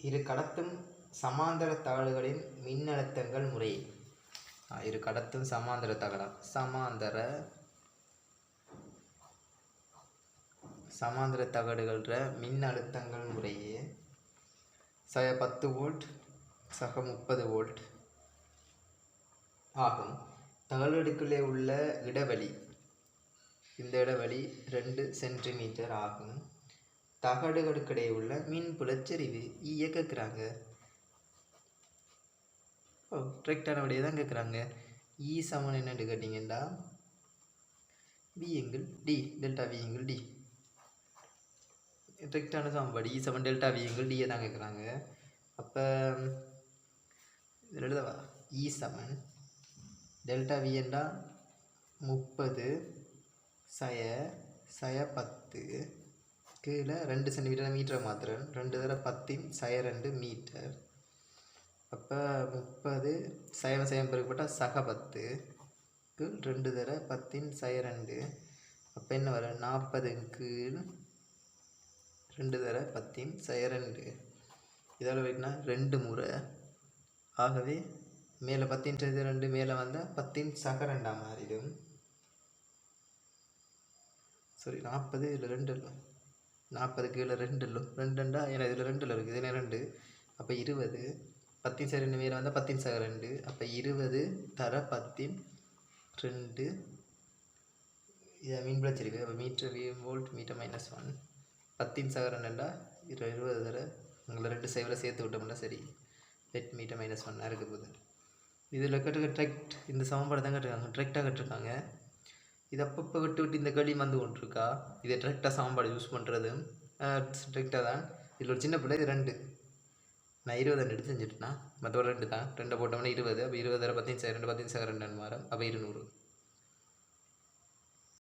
இரு கடத்தும் சமாந்தர தகடுகளின் மின்னழுத்தங்கள் முறை. இரு கடத்தும் சமாந்தர தகடம் சமாந்தர சமாந்தர தகடுகள்ற மின்னழுத்தங்கள் முறையே. சக பத்து வோல்ட் சக முப்பது வோல்ட் ஆகும். தகடுக்குள்ளே உள்ள இடைவெளி இந்த இடைவெளி ரெண்டு சென்டிமீட்டர் ஆகும். தகடுகளுக்கிடையே உள்ள மின் புலச்சரிவு ஈய கேட்குறாங்க ஓ கரெக்டான விடையை தான் கேட்குறாங்க இ சமன் என்னென்னு கேட்டிங்கன்னா V angle T delta V angle T கரெக்டான சமன்பாடு இ சமன் டெல்டா வி எங்கிள் டியை தான் கேட்குறாங்க அப்போ இதில் எழுதவா? இ சமன் டெல்டா வி முப்பது சய சய பத்து. கீழே ரெண்டு சென்டிமீட்டர் மீட்டரை மாற்றுறேன் ரெண்டு தடவை பத்தின் சய ரெண்டு மீட்டர் அப்போ முப்பது சயம் சயம் பெருக்கப்பட்டால் சக பத்து கீழ் ரெண்டு தடவை பத்தின் சய ரெண்டு. அப்போ என்ன வரும்? நாற்பது கீழ் ரெண்டு தடவை பத்தின் சய ரெண்டு. இதால் வெட்டினா ரெண்டு முறை. ஆகவே மேலே பத்தின்றது ரெண்டு மேலே வந்தால் பத்தின் சக ரெண்டாக மாறிடும். சாரி நாற்பது இல்லை ரெண்டு இல்லை. நாற்பது கீழே ரெண்டு இல்லை. ரெண்டுண்டா? ஏன்னா இதில் ரெண்டில் இருக்குது. இதில் ரெண்டு. அப்போ இருபது. பத்தின் சார் ரெண்டு மேலே வந்தால் பத்தின் சக ரெண்டு. அப்போ இருபது தர பத்தின் ரெண்டு. இதை மீன் பிடிச்சிருக்கு அப்போ meter V volt meter minus one பத்தின் சக ரெண்டுண்டா? இரு இருபது தர. உங்களை ரெண்டு சைவில் சேர்த்து விட்டோம்னா சரி. எட் மீட்டர் மைனஸ் ஒன்னாக இருக்க போகுது. இதில் கட்டுக்க ட்ரெக்ட் இந்த சமன்பாடு தான் கட்டுருக்காங்க ட்ரெக்டாக கட்டிருக்காங்க. இது அப்பப்போ விட்டு விட்டு இந்த களி வந்து கொண்டிருக்கா? இதை டிரெக்டாக சாம்பாடு யூஸ் பண்ணுறது ட்ரெக்டாக தான். இதில் ஒரு சின்ன பிள்ளை இது ரெண்டு. நான் இருபது ரெண்டு எடுத்து செஞ்சுட்டேன்னா மற்ற ஒரு ரெண்டு தான். ரெண்டை போட்டோம்னா இருபது அப்போ இருபது பத்தின் சக ரெண்டு பத்தின் சக ரெண்டு மாறும் அப்போ இருநூறு.